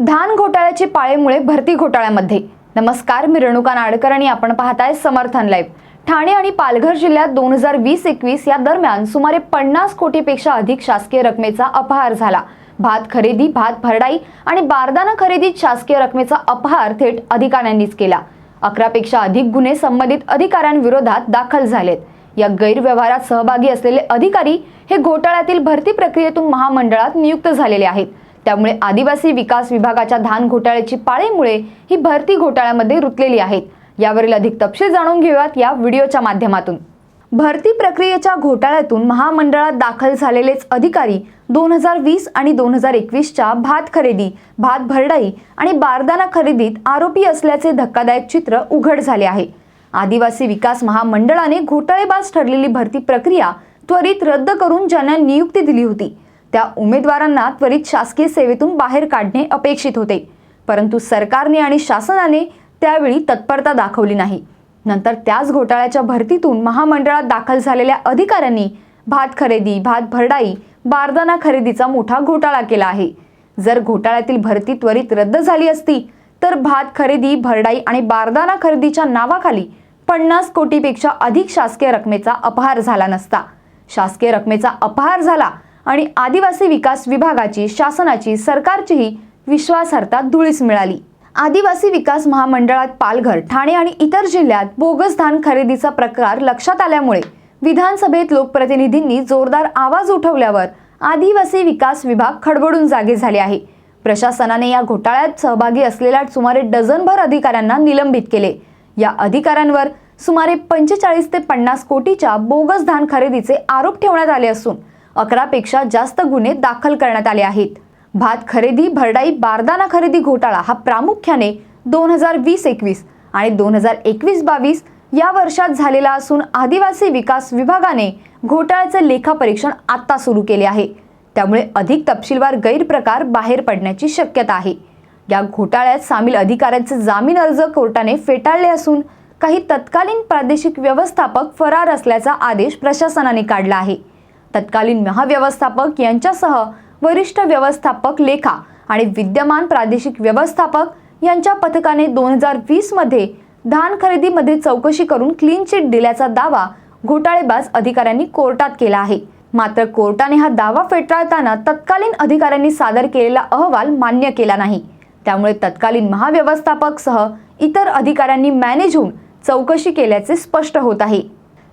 धान घोटाळ्याची पाळेमुळे भरती घोटाळ्यामध्ये. नमस्कार मी रेणुका नाडकर आणि आपण पाहताय समर्थन लाईव्ह. ठाणे आणि पालघर जिल्ह्यात दोन हजार वीस एकवीस या दरम्यान सुमारे पन्नास कोटीपेक्षा अधिक शासकीय रकमेचा अपहार झाला. भात खरेदी भात भरडाई आणि बारदाना खरेदीत शासकीय रकमेचा अपहार थेट अधिकाऱ्यांनीच केला. अकरापेक्षा अधिक गुन्हे संबंधित अधिकाऱ्यांविरोधात दाखल झालेत. या गैरव्यवहारात सहभागी असलेले अधिकारी हे घोटाळ्यातील भरती प्रक्रियेतून महामंडळात नियुक्त झालेले आहेत. त्यामुळे आदिवासी विकास विभागाच्या धान घोटाळ्याची पाळेमुळे ही भरती घोटाळ्यामध्ये रुतलेली आहेत. यावरील अधिक तपशील जाणून घेऊयात या व्हिडिओच्या माध्यमातून. भरती प्रक्रियेच्या घोटाळ्यातून महामंडळात दाखल झालेलेच अधिकारी दोन हजार वीस आणि दोन हजार एकवीसच्या भात खरेदी भात भरडाई आणि बारदाना खरेदीत आरोपी असल्याचे धक्कादायक चित्र उघड झाले आहे. आदिवासी विकास महामंडळाने घोटाळेबाज ठरलेली भरती प्रक्रिया त्वरित रद्द करून ज्यांना नियुक्ती दिली होती. त्या उमेदवारांना त्वरित शासकीय सेवेतून बाहेर काढणे अपेक्षित होते. परंतु सरकारने आणि शासनाने त्यावेळी तत्परता दाखवली नाही. नंतर त्याच घोटाळ्याच्या भरतीतून महामंडळात दाखल झालेल्या अधिकाऱ्यांनी भात खरेदी भात भरडाई बारदाना खरेदीचा मोठा घोटाळा केला आहे. जर घोटाळ्यातील भरती त्वरित रद्द झाली असती तर भात खरेदी भरडाई आणि बारदाना खरेदीच्या नावाखाली पन्नास कोटीपेक्षा अधिक शासकीय रकमेचा अपहार झाला नसता. शासकीय रकमेचा अपहार झाला आणि आदिवासी विकास विभागाची शासनाची सरकारचीही विश्वासार्हता धुळीस मिळाली. आदिवासी विकास महामंडळात पालघर ठाणे आणि इतर जिल्ह्यात बोगस धान खरेदीचा प्रकार लक्षात आल्यामुळे विधानसभेत लोकप्रतिनिधींनी जोरदार आवाज उठवल्यावर आदिवासी विकास विभाग खडबडून जागे झाले आहे. प्रशासनाने या घोटाळ्यात सहभागी असलेल्या सुमारे डझनभर अधिकाऱ्यांना निलंबित केले. या अधिकाऱ्यांवर सुमारे पंचेचाळीस ते पन्नास कोटीच्या बोगस धान खरेदीचे आरोप ठेवण्यात आले असून अकरापेक्षा जास्त गुन्हे दाखल करण्यात आले आहेत. भात खरेदी भरडाई बारदाना खरेदी घोटाळा हा प्रामुख्याने दोन हजार वीस एकवीस आणि दोन हजार एकवीस बावीस या वर्षात झालेला असून आदिवासी विकास विभागाने घोटाळ्याचे लेखापरीक्षण आत्ता सुरू केले आहे. त्यामुळे अधिक तपशीलवार गैरप्रकार बाहेर पडण्याची शक्यता आहे. या घोटाळ्यात सामील अधिकाऱ्यांचे जामीन अर्ज कोर्टाने फेटाळले असून काही तत्कालीन प्रादेशिक व्यवस्थापक फरार असल्याचा आदेश प्रशासनाने काढला आहे. तत्कालीन महाव्यवस्थापक यांच्यासह वरिष्ठ व्यवस्थापक लेखा आणि विद्यमान प्रादेशिक व्यवस्थापक यांच्या पथकाने दोन हजार वीसमध्ये धान खरेदीमध्ये चौकशी करून क्लीन चिट दिल्याचा दावा घोटाळेबाज अधिकाऱ्यांनी कोर्टात केला आहे. मात्र कोर्टाने हा दावा फेटाळताना तत्कालीन अधिकाऱ्यांनी सादर केलेला अहवाल मान्य केला नाही. त्यामुळे तत्कालीन महाव्यवस्थापक सह इतर अधिकाऱ्यांनी मॅनेज होऊन चौकशी केल्याचे स्पष्ट होत आहे.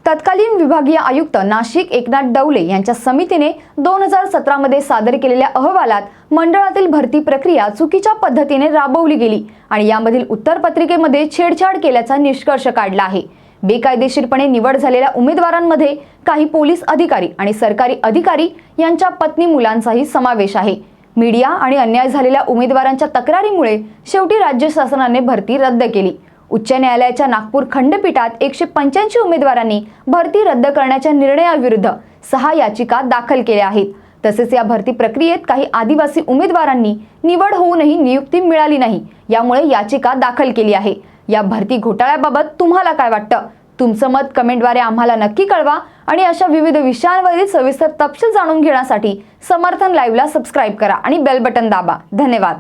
तत्कालीन विभागीय आयुक्त नाशिक एकनाथ डवले यांच्या समितीने दोन हजार सतरामध्ये सादर केलेल्या अहवालात मंडळातील भरती प्रक्रिया चुकीच्या पद्धतीने राबवली गेली आणि यामधील उत्तरपत्रिकेमध्ये छेडछाड केल्याचा निष्कर्ष काढला आहे. बेकायदेशीरपणे निवड झालेल्या उमेदवारांमध्ये काही पोलीस अधिकारी आणि सरकारी अधिकारी यांच्या पत्नी मुलांचाही समावेश आहे. मीडिया आणि अन्याय झालेल्या उमेदवारांच्या तक्रारीमुळे शेवटी राज्य शासनाने भरती रद्द केली. उच्च न्यायालयाच्या नागपूर खंडपीठात एकशे पंच्याऐंशी उमेदवारांनी भरती रद्द करण्याच्या निर्णयाविरुद्ध सहा याचिका दाखल केल्या आहेत. तसेच या भरती प्रक्रियेत काही आदिवासी उमेदवारांनी निवड होऊनही नियुक्ती मिळाली नाही यामुळे याचिका दाखल केली आहे. या भरती घोटाळ्याबाबत तुम्हाला काय वाटतं? तुमचं मत कमेंटद्वारे आम्हाला नक्की कळवा आणि अशा विविध विषयांवरील सविस्तर तपशील जाणून घेण्यासाठी समर्थन लाईव्हला सबस्क्राईब करा आणि बेल बटन दाबा. धन्यवाद.